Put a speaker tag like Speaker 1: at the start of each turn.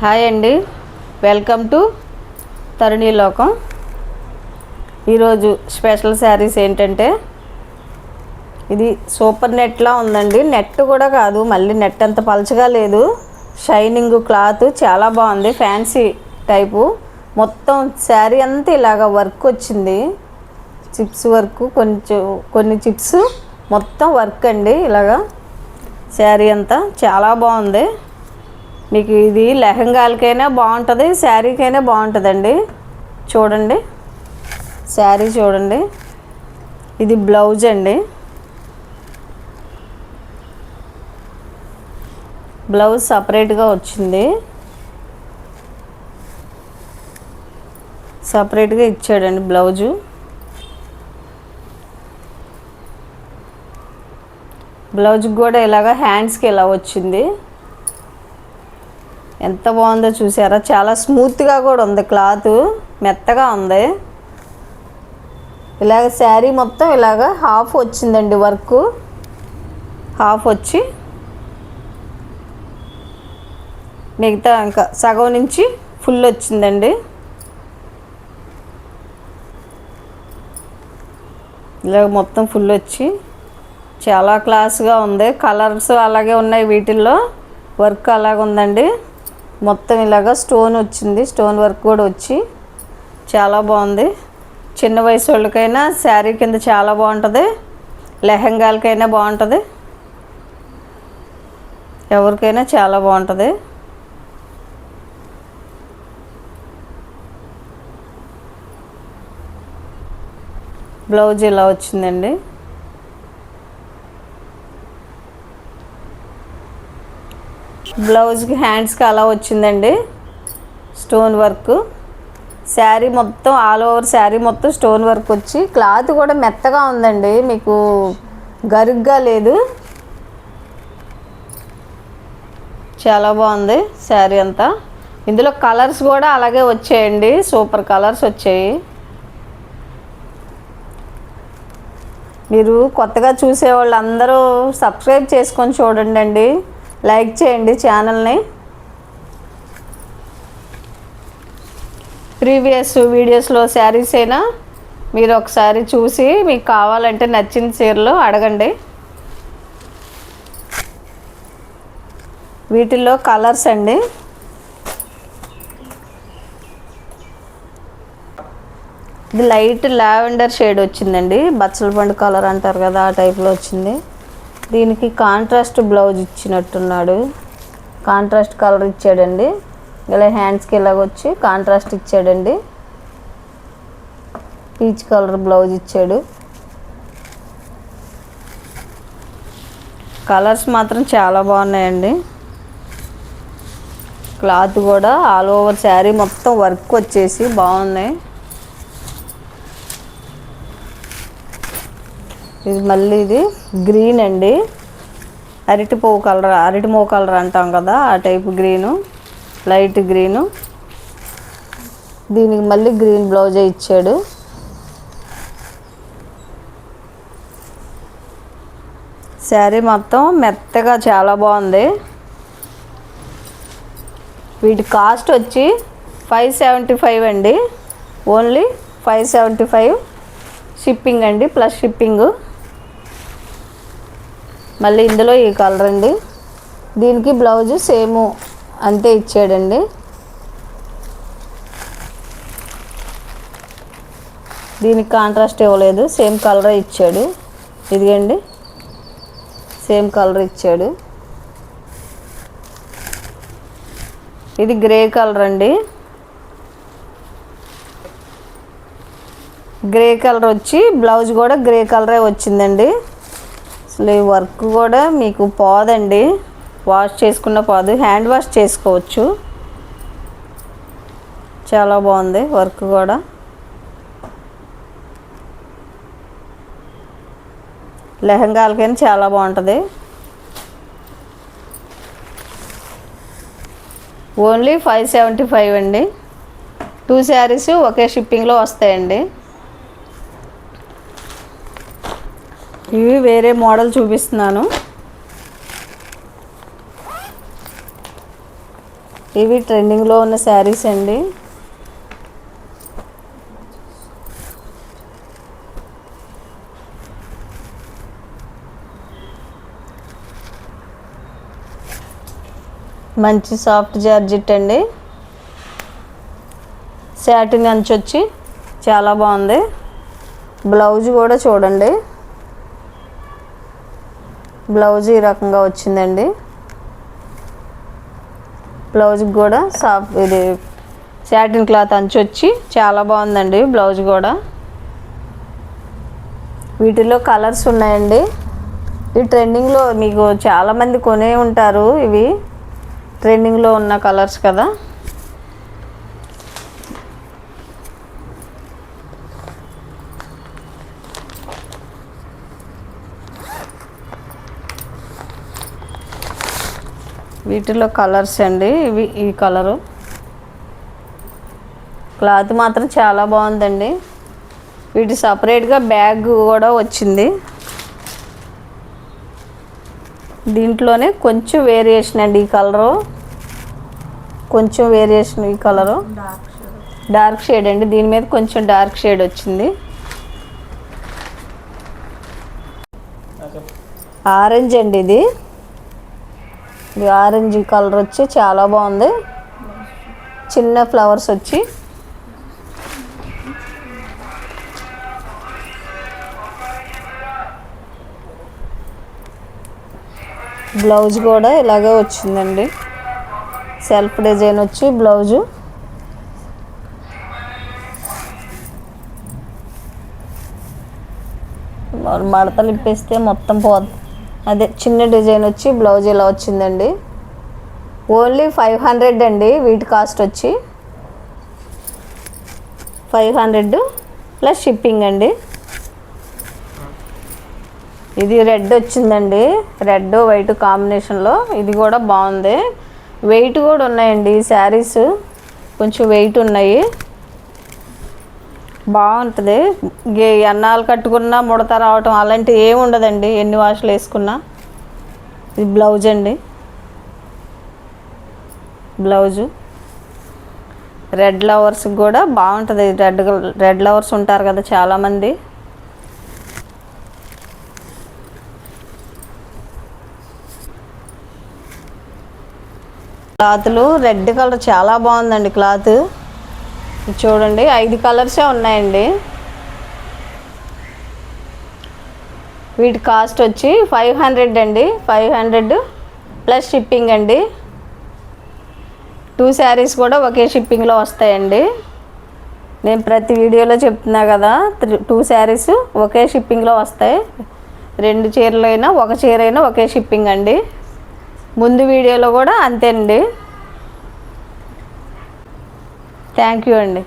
Speaker 1: Hi అండి. Welcome to Tharani లోకం. ఈరోజు స్పెషల్ శారీస్ ఏంటంటే ఇది సూపర్ నెట్లా ఉందండి. నెట్ కూడా కాదు మళ్ళీ నెట్ అంత పలచగా లేదు. షైనింగ్ క్లాత్ చాలా బాగుంది ఫ్యాన్సీ టైపు. మొత్తం శారీ అంతా ఇలాగ వర్క్ వచ్చింది. చిప్స్ వర్క్ కొంచెం కొన్ని చిప్స్ మొత్తం వర్క్ అండి ఇలాగా. శారీ అంతా చాలా బాగుంది. మీకు ఇది లెహంగాలకైనా బాగుంటుంది శారీకైనా బాగుంటుందండి. చూడండి. శారీ చూడండి. ఇది బ్లౌజ్ అండి. బ్లౌజ్ సపరేట్గా వచ్చింది. సపరేట్గా ఇచ్చాడండి బ్లౌజు. బ్లౌజ్కి కూడా ఇలాగ హ్యాండ్స్కి ఇలా వచ్చింది. ఎంత బాగుందో చూసారా? చాలా స్మూత్గా కూడా ఉంది క్లాత్. మెత్తగా ఉంది. ఇలాగ శారీ మొత్తం ఇలాగ హాఫ్ వచ్చిందండి వర్క్. హాఫ్ వచ్చి మిగతా ఇంకా సగం నుంచి ఫుల్ వచ్చిందండి. ఇలాగ మొత్తం ఫుల్ వచ్చి చాలా క్లాస్గా ఉంది. కలర్స్ అలాగే ఉన్నాయి వీటిల్లో. వర్క్ అలాగ ఉందండి మొత్తం ఇలాగా స్టోన్ వచ్చింది. స్టోన్ వర్క్ కూడా వచ్చి చాలా బాగుంది. చిన్న వయసు వాళ్ళకైనా శారీ కింద చాలా బాగుంటుంది. లెహంగాలకైనా బాగుంటుంది. ఎవరికైనా చాలా బాగుంటుంది. బ్లౌజ్ ఇలా వచ్చిందండి. బ్లౌజ్కి హ్యాండ్స్కి అలా వచ్చిందండి. స్టోన్ వర్క్ శారీ మొత్తం ఆల్ ఓవర్ శారీ మొత్తం స్టోన్ వర్క్ వచ్చి క్లాత్ కూడా మెత్తగా ఉందండి. మీకు గరుగ్గా లేదు. చాలా బాగుంది శారీ అంతా. ఇందులో కలర్స్ కూడా అలాగే వచ్చాయండి. సూపర్ కలర్స్ వచ్చాయి. మీరు కొత్తగా చూసే వాళ్ళందరూ సబ్స్క్రైబ్ చేసుకొని చూడండి అండి లైక్ చేయండి ఛానల్ని. ప్రీవియస్ వీడియోస్లో శారీస్ అయినా మీరు ఒకసారి చూసి మీకు కావాలంటే నచ్చిన చీరలు అడగండి. వీటిల్లో కలర్స్ అండి. ఇది లైట్ లావెండర్ షేడ్ వచ్చిందండి. బచ్చల పండు కలర్ అంటారు కదా ఆ టైప్లో వచ్చింది. దీనికి కాంట్రాస్ట్ బ్లౌజ్ ఇచ్చినట్టున్నాడు. కాంట్రాస్ట్ కలర్ ఇచ్చాడండి. ఇలా హ్యాండ్స్కి ఇలాగ వచ్చి కాంట్రాస్ట్ ఇచ్చాడండి. పీచ్ కలర్ బ్లౌజ్ ఇచ్చాడు. కలర్స్ మాత్రం చాలా బాగున్నాయండి. క్లాత్ కూడా ఆల్ ఓవర్ శారీ మొత్తం వర్క్ వచ్చేసి బాగున్నాయి. ఇది మళ్ళీ ఇది గ్రీన్ అండి. అరటి పువ్వు కలర్ అరటి పువ్వు కలర్ అంటాం కదా ఆ టైప్ గ్రీను లైట్ గ్రీను. దీనికి మళ్ళీ గ్రీన్ బ్లౌజే ఇచ్చాడు. శారీ మొత్తం మెత్తగా చాలా బాగుంది. వీటి కాస్ట్ వచ్చి ఫైవ్ సెవెంటీ ఫైవ్ అండి. Only five seventy five shipping అండి ప్లస్ షిప్పింగ్. మళ్ళీ ఇందులో ఈ కలర్ అండి. దీనికి బ్లౌజ్ సేమ్ అంతే ఇచ్చాడండి. దీనికి కాంట్రాస్ట్ ఇవ్వలేదు సేమ్ కలర్ ఇచ్చాడు. ఇదిగండి సేమ్ కలర్ ఇచ్చాడు. ఇది గ్రే కలర్ అండి. గ్రే కలర్ వచ్చి బ్లౌజ్ కూడా గ్రే కలరే వచ్చిందండి. అసలు ఈ వర్క్ కూడా మీకు పోదండి. వాష్ చేసుకున్న పోదు హ్యాండ్ వాష్ చేసుకోవచ్చు. చాలా బాగుంది వర్క్ కూడా. లెహంగాలకైనా చాలా బాగుంటుంది. ఓన్లీ ఫైవ్ సెవెంటీ ఫైవ్ అండి. టూ శారీస్ ఒకే షిప్పింగ్లో వస్తాయండి. ఇవి వేరే మోడల్ చూపిస్తున్నాను. ఇవి ట్రెండింగ్లో ఉన్న శారీస్ అండి. మంచి సాఫ్ట్ జార్జెట్ అండి. శాటిన్ అంచు వచ్చి చాలా బాగుంది. బ్లౌజ్ కూడా చూడండి. బ్లౌజ్ ఈ రకంగా వచ్చిందండి. బ్లౌజ్కి కూడా సాఫ్ ఇది శాటిన్ క్లాత్ అంచు వచ్చి చాలా బాగుందండి బ్లౌజ్ కూడా. వీటిలో కలర్స్ ఉన్నాయండి. ఈ ట్రెండింగ్లో మీకు చాలామంది కొనే ఉంటారు ఇవి. ట్రెండింగ్లో ఉన్న కలర్స్ కదా. వీటిలో కలర్స్ అండి. ఇవి ఈ కలరు. క్లాత్ మాత్రం చాలా బాగుందండి. వీటి సపరేట్గా బ్యాగ్ కూడా వచ్చింది. దీంట్లోనే కొంచెం వేరియేషన్ అండి ఈ కలరు. కొంచెం వేరియేషన్ ఈ కలరు. డార్క్ షేడ్ అండి. దీని మీద కొంచెం డార్క్ షేడ్ వచ్చింది. ఆరెంజ్ అండి ఇది. ఇది ఆరెంజ్ కలర్ వచ్చి చాలా బాగుంది. చిన్న ఫ్లవర్స్ వచ్చి. బ్లౌజ్ కూడా ఇలాగే వచ్చిందండి. సెల్ఫ్ డిజైన్ వచ్చి బ్లౌజు. మడతలు ఇప్పేస్తే మొత్తం పోతుంది అదే చిన్న డిజైన్ వచ్చి బ్లౌజ్ ఇలా వచ్చిందండి. ఓన్లీ ఫైవ్ హండ్రెడ్ అండి వీటి కాస్ట్ వచ్చి. ఫైవ్ హండ్రెడ్ ప్లస్ షిప్పింగ్ అండి. ఇది రెడ్ వచ్చిందండి. రెడ్ వైట్ కాంబినేషన్లో ఇది కూడా బాగుంది. వెయిట్ కూడా ఉన్నాయండి శారీస్. కొంచెం వెయిట్ ఉన్నాయి. బాగుంటుంది. ఎన్నాలు ఎన్నాళ్ళు కట్టుకున్నా ముడత రావటం అలాంటివి ఏమి ఉండదండి. ఎన్ని వాషులు వేసుకున్నా. ఇది బ్లౌజ్ అండి. బ్లౌజు. రెడ్ లవర్స్కి కూడా బాగుంటుంది. రెడ్ రెడ్ లవర్స్ ఉంటారు కదా చాలామంది. క్లాత్లు రెడ్ కలర్ చాలా బాగుందండి క్లాత్. చూడండి ఐదు కలర్సే ఉన్నాయండి. వీటి కాస్ట్ వచ్చి ఫైవ్ హండ్రెడ్ అండి. ఫైవ్ హండ్రెడ్ ప్లస్ షిప్పింగ్ అండి. టూ శారీస్ కూడా ఒకే షిప్పింగ్లో వస్తాయండి. నేను ప్రతి వీడియోలో చెప్తున్నా కదా టూ శారీస్ ఒకే షిప్పింగ్లో వస్తాయి. రెండు చీరలైనా ఒక చీర అయినా ఒకే షిప్పింగ్ అండి. ముందు వీడియోలో కూడా అంతేనండి. థ్యాంక్ యూ అండి